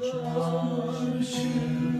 아, 주시옵소서